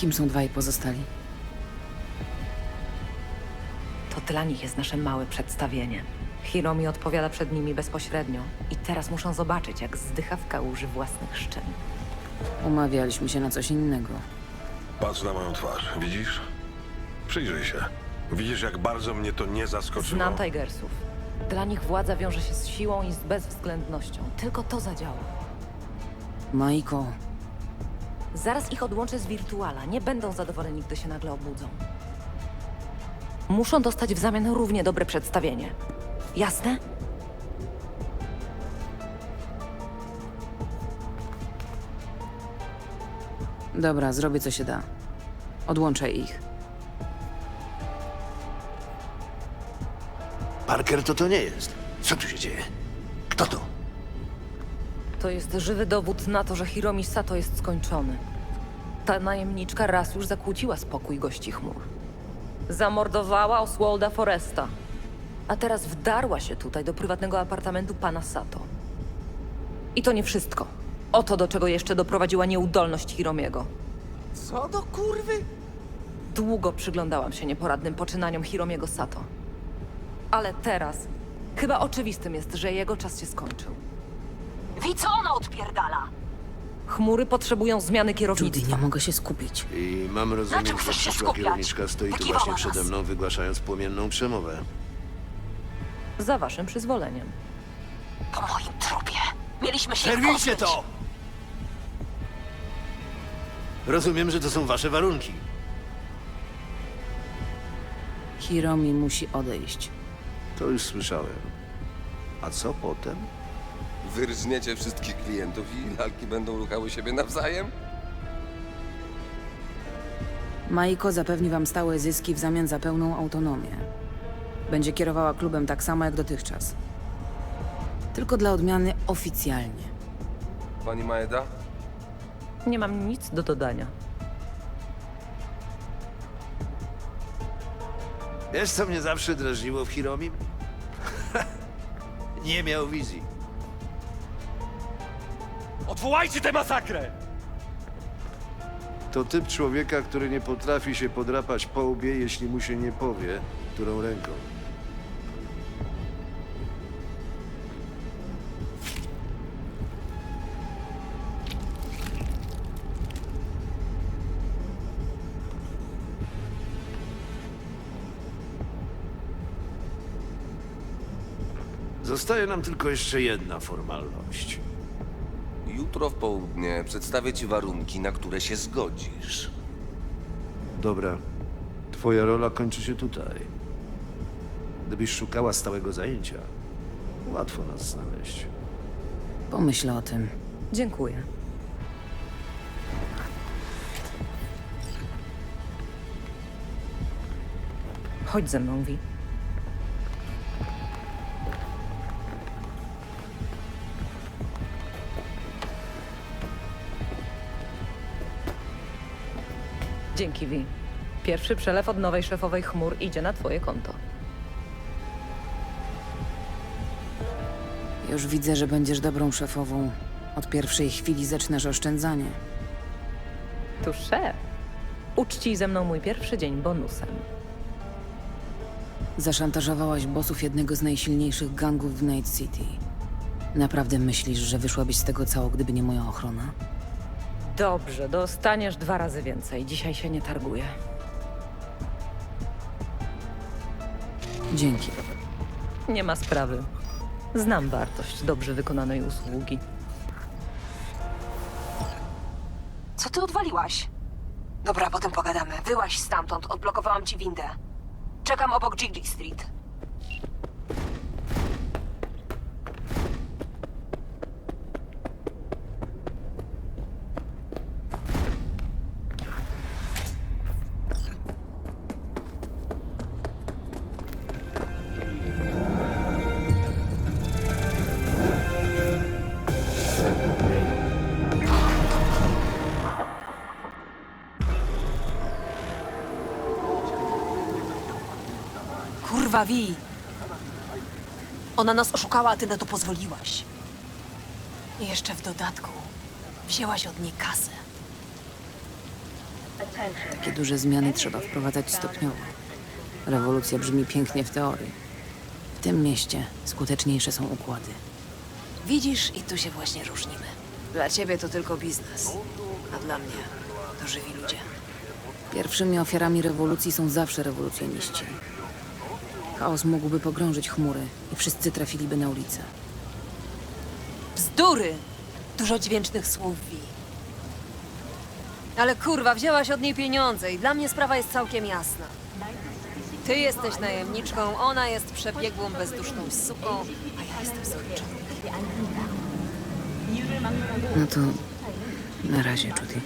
Kim są dwaj pozostali? To dla nich jest nasze małe przedstawienie. Hiromi odpowiada przed nimi bezpośrednio i teraz muszą zobaczyć, jak zdycha w kałuży własnych szczyn. Umawialiśmy się na coś innego. Patrz na moją twarz, widzisz? Przyjrzyj się. Widzisz, jak bardzo mnie to nie zaskoczyło? Znam Tigersów. Dla nich władza wiąże się z siłą i z bezwzględnością. Tylko to zadziała. Maiko, Zaraz ich odłączę z wirtuala. Nie będą zadowoleni, gdy się nagle obudzą. Muszą dostać w zamian równie dobre przedstawienie. Jasne? dobra, zrobię co się da. Odłączę ich. Parker to to nie jest. Co tu się dzieje? Kto to? To jest żywy dowód na to, że Hiromi Sato jest skończony. Ta najemniczka raz już zakłóciła spokój gości chmur. Zamordowała Oswalda Foresta. A teraz wdarła się tutaj do prywatnego apartamentu pana Sato. I to nie wszystko. Oto do czego jeszcze doprowadziła nieudolność Hiromiego. Co do kurwy? Długo przyglądałam się nieporadnym poczynaniom Hiromiego Sato. Ale teraz chyba oczywistym jest, że jego czas się skończył. Wi, co ona odpierdala? Chmury potrzebują zmiany Judy, kierownictwa. nie mogę się skupić. I mam rozumieć, czym że chcesz się przyszła skupiać? kierowniczka stoi tu Wykiwała właśnie przede nas. mną, wygłaszając płomienną przemowę. Za waszym przyzwoleniem. Po moim trupie. Mieliśmy się Przerwijcie pozbyć. to! Rozumiem, że to są wasze warunki. Hiromi musi odejść. To już słyszałem. A co potem? Wyrżniecie wszystkich klientów i lalki będą ruchały siebie nawzajem? Maiko zapewni wam stałe zyski w zamian za pełną autonomię. Będzie kierowała klubem tak samo jak dotychczas. Tylko dla odmiany oficjalnie. Pani Maeda? Nie mam nic do dodania. Wiesz, co mnie zawsze drażniło w Hiromim? nie miał wizji. Odwołajcie tę masakrę! To typ człowieka, który nie potrafi się podrapać po łbie, jeśli mu się nie powie, którą ręką. Zostaje nam tylko jeszcze jedna formalność. Jutro w południe przedstawię ci warunki, na które się zgodzisz. Dobra, twoja rola kończy się tutaj. Gdybyś szukała stałego zajęcia, łatwo nas znaleźć. Pomyślę o tym. Dziękuję. Chodź ze mną, Vi. Dzięki, Vi. Pierwszy przelew od nowej szefowej chmur idzie na twoje konto. Już widzę, że będziesz dobrą szefową. Od pierwszej chwili zaczynasz oszczędzanie. Tu szef. Uczcij ze mną mój pierwszy dzień bonusem. Zaszantażowałaś bossów jednego z najsilniejszych gangów w Night City. Naprawdę myślisz, że wyszłabyś z tego cało, gdyby nie moja ochrona? Dobrze, dostaniesz dwa razy więcej. Dzisiaj się nie targuję. Dzięki. Nie ma sprawy. Znam wartość dobrze wykonanej usługi. Co ty odwaliłaś? Dobra, potem pogadamy. Wyłaź stamtąd, odblokowałam ci windę. Czekam obok Jiggly Street. Kurwa, Wi! Ona nas oszukała, a ty na to pozwoliłaś. I jeszcze w dodatku wzięłaś od niej kasę. Takie duże zmiany trzeba wprowadzać stopniowo. Rewolucja brzmi pięknie w teorii. W tym mieście skuteczniejsze są układy. Widzisz, i tu się właśnie różnimy. Dla ciebie to tylko biznes, a dla mnie to żywi ludzie. Pierwszymi ofiarami rewolucji są zawsze rewolucjoniści. Chaos mógłby pogrążyć chmury i wszyscy trafiliby na ulicę. Bzdury! Dużo dźwięcznych słów wi. Ale kurwa, wzięłaś od niej pieniądze i dla mnie sprawa jest całkiem jasna. Ty jesteś najemniczką, ona jest przebiegłą, bezduszną suką, a ja jestem skończona. No to na razie, Judy.